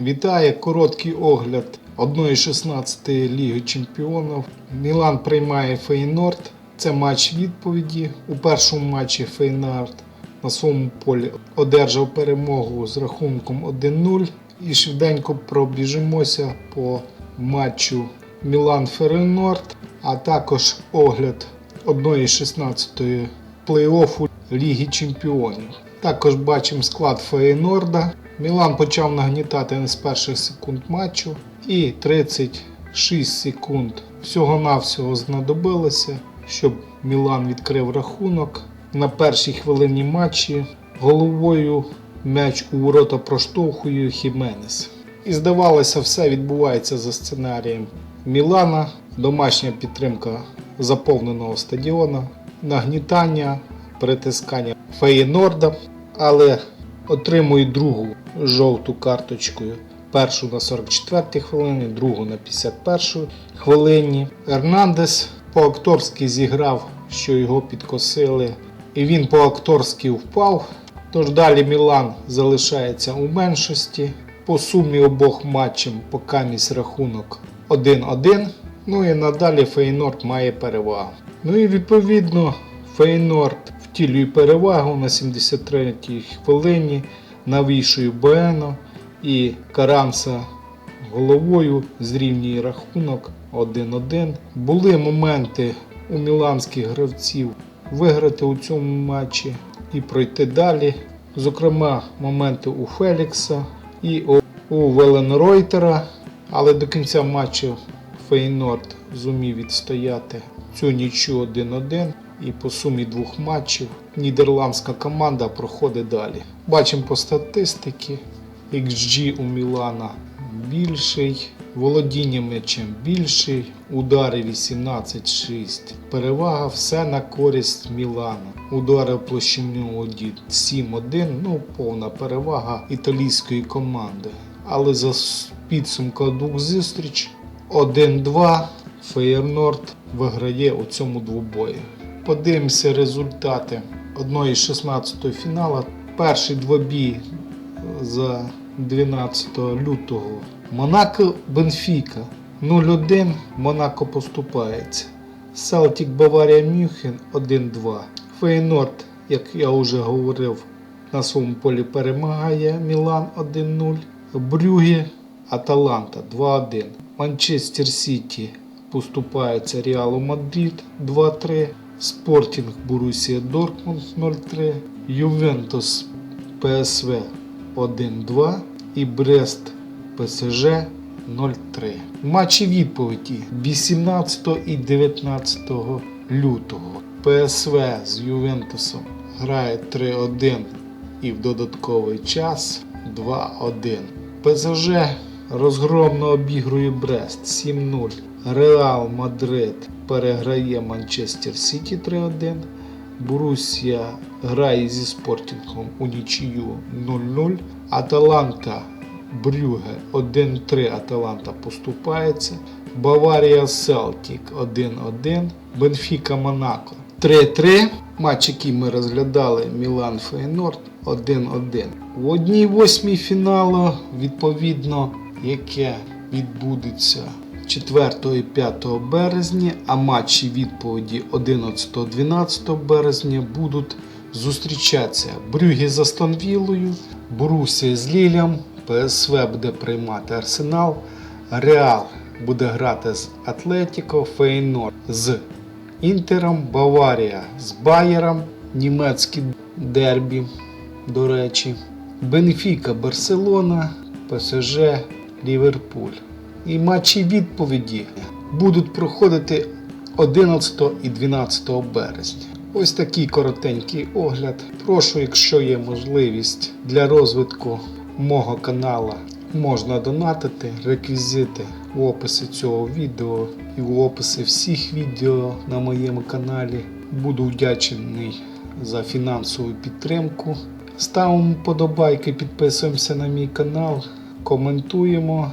Вітає короткий огляд 1-16 Ліги Чемпіонів. Мілан приймає Фейнорд. Це матч відповіді. У першому матчі Фейнорд на своєму полі одержав перемогу з рахунком 1-0. І швиденько пробіжимося по матчу Мілан Фейнорд, а також огляд 1-16 плей-оффу Ліги Чемпіонів. Також бачимо склад Фейнорда. Мілан почав нагнітати не з перших секунд матчу і 36 секунд всього-навсього знадобилося, щоб Мілан відкрив рахунок. На першій хвилині матчі головою м'яч у ворота проштовхує Хіменес. І здавалося, все відбувається за сценарієм Мілана, домашня підтримка заповненого стадіона, нагнітання, притискання Феєнорда, але отримує другу жовту карточкою. Першу на 44-й хвилині, другу на 51-й хвилині. Ернандес по-акторськи зіграв, що його підкосили, і він по-акторськи впав. Тож далі Мілан залишається у меншості. По сумі обох матчів покамість рахунок 1-1. Ну і надалі Фейнорд має перевагу. Ну і відповідно Фейнорд втілює перевагу на 73-й хвилині, навішує Буено і Каранса головою зрівнює рахунок 1-1. Були моменти у міланських гравців виграти у цьому матчі і пройти далі. Зокрема, моменти у Фелікса і у- Веленройтера, але до кінця матчу Фейнорд зумів відстояти цю нічю 1-1. І по сумі двох матчів нідерландська команда проходить далі. Бачимо по статистиці, XG у Мілана більший, володіння м'ячем більший, удари 18-6. Перевага все на користь Мілана. Удари в площину 1 7-1, ну повна перевага італійської команди. Але за підсумком двох зустріч 1-2 Феєрнорд виграє у цьому двобої. Подивимося результати 1-16 фіналу. Перший двобій за 12 лютого. Монако Бенфіка 0-1. Монако поступається. Селтік Баварія Мюнхен 1-2. Фейнорд, як я вже говорив, на своєму полі перемагає Мілан 1-0. Брюге Аталанта 2-1. Манчестер Сіті поступається Реалу Мадрид 2-3. Спортінг Борусія Дортмунд 0-3. Ювентус ПСВ 1-2 і Брест ПСЖ 0-3. Матчі відповіді 18 і 19 лютого. ПСВ з Ювентусом грає 3-1 і в додатковий час 2-1. ПСЖ розгромно обігрує Брест 7-0. Реал Мадрид переграє Манчестер Сіті 3-1. Борусія грає зі спортінгом у нічию 0-0. Аталанта Брюге 1-3 Аталанта поступається. Баварія Селтік 1-1. Бенфіка Монако 3-3. Матч, який ми розглядали Мілан Фейнорд 1-1. В одній восьмій фіналу, відповідно, яке відбудеться 4 і 5 березня, а матчі відповіді 11-12 березня будуть зустрічатися Брюгі з Астон Віллою, Борусія з Лілям, ПСВ буде приймати Арсенал, Реал буде грати з Атлетіко, Фейнорд з Інтером, Баварія з Байером, німецькі дербі, до речі, Бенфіка, Барселона, ПСЖ, Ліверпуль. І матчі відповіді будуть проходити 11 і 12 березня. Ось такий коротенький огляд. Прошу, якщо є можливість для розвитку мого канала, можна донатити реквізити в описі цього відео і в описі всіх відео на моєму каналі. Буду вдячний за фінансову підтримку. Ставимо подобайки, підписуємося на мій канал, коментуємо.